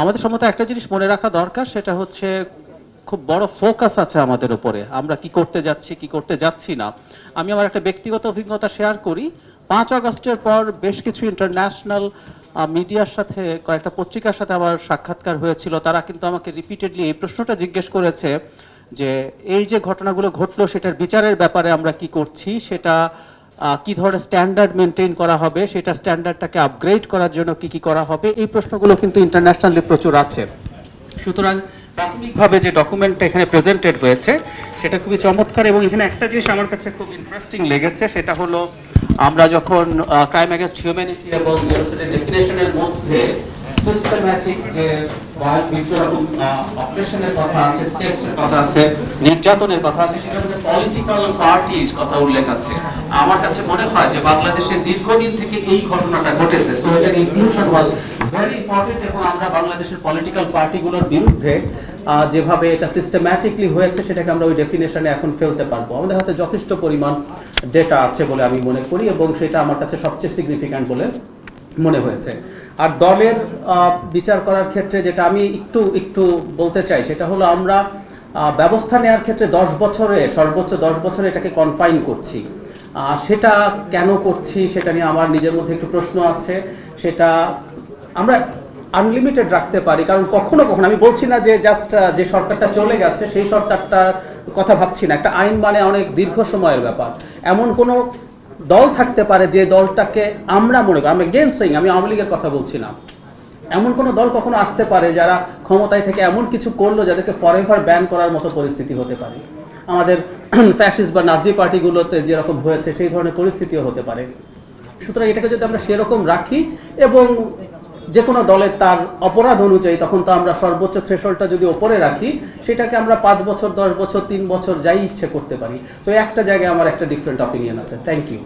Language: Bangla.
আমাদের সম্মত একটা জিনিস মনে রাখা দরকার, সেটা হচ্ছে খুব বড় ফোকাস আছে আমাদের উপরে। আমরা কি করতে যাচ্ছি, কি করতে যাচ্ছি না। আমি আমার একটা ব্যক্তিগত অভিজ্ঞতা শেয়ার করি। পাঁচ আগস্টের পর বেশ কিছু ইন্টারন্যাশনাল মিডিয়ার সাথে, কয়েকটা পত্রিকার সাথে আমার সাক্ষাৎকার হয়েছিল। তারা কিন্তু আমাকে রিপিটেডলি এই প্রশ্নটা জিজ্ঞেস করেছে যে, এই যে ঘটনাগুলো ঘটলো, সেটার বিচারের ব্যাপারে আমরা কি করছি? সেটা কি ধরনের স্ট্যান্ডার্ড মেনটেন করা হবে, সেটা স্ট্যান্ডার্ডটাকে আপগ্রেড করার জন্য কি কি করা হবে, এই প্রশ্নগুলো কিন্তু ইন্টারন্যাশনালি প্রচুর আছে। সুতরাং প্রাথমিকভাবে যে ডকুমেন্টটা এখানে প্রেজেন্টেড হয়েছে, সেটা খুবই চমৎকার এবং এখানে একটা জিনিস আমার কাছে খুব ইন্টারেস্টিং লেগেছে, সেটা হলো আমরা যখন ক্রাইম অ্যাগেন্স্ট হিউম্যানিটি এবং জেনোসাইডের ডেফিনেশনের মধ্যে যেভাবে এটা সিস্টেম্যাটিকলি হয়েছে, সেটাকে আমরা ওই ডেফিনেশনে এখন ফেলতে পারব। আমাদের হাতে যথেষ্ট পরিমাণ ডেটা আছে বলে আমি মনে করি এবং সেটা আমার কাছে সবচেয়ে সিগনিফিক্যান্ট বলে মনে হয়েছে। আর দলের বিচার করার ক্ষেত্রে যেটা আমি একটু একটু বলতে চাই, সেটা হলো আমরা ব্যবস্থা নেওয়ার ক্ষেত্রে দশ বছরে, সর্বোচ্চ দশ বছরে এটাকে কনফাইন করছি। সেটা কেন করছি সেটা নিয়ে আমার নিজের মধ্যে একটু প্রশ্ন আছে। সেটা আমরা আনলিমিটেড রাখতে পারি, কারণ কখনো কখনো, আমি বলছি না যে জাস্ট যে সরকারটা চলে গেছে, সেই সরকারটার কথা ভাবছি না। একটা আইন মানে অনেক দীর্ঘ সময়ের ব্যাপার। এমন কোনো দল থাকতে পারে যে দলটাকে আমরা মনে করি, আমি গেন সিং আমি আওয়ামী লীগের কথা বলছি না। এমন কোনো দল কখনো আসতে পারে যারা ক্ষমতায় থেকে এমন কিছু করল যাদেরকে ফরএভার ব্যান করার মতো পরিস্থিতি হতে পারে। আমাদের ফ্যাসিস্ট বা নাজি পার্টিগুলোতে যেরকম হয়েছে, সেই ধরনের পরিস্থিতিও হতে পারে। সুতরাং এটাকে যদি আমরা সেরকম রাখি এবং যে কোনো দলের তার অপরাধ অনুযায়ী তখন তো আমরা সর্বোচ্চ থ্রেশলটা যদি ওপরে রাখি, সেটাকে আমরা পাঁচ বছর, দশ বছর, তিন বছর যাই ইচ্ছে করতে পারি। তো একটা জায়গায় আমার একটা ডিফারেন্ট অপিনিয়ন আছে। Thank you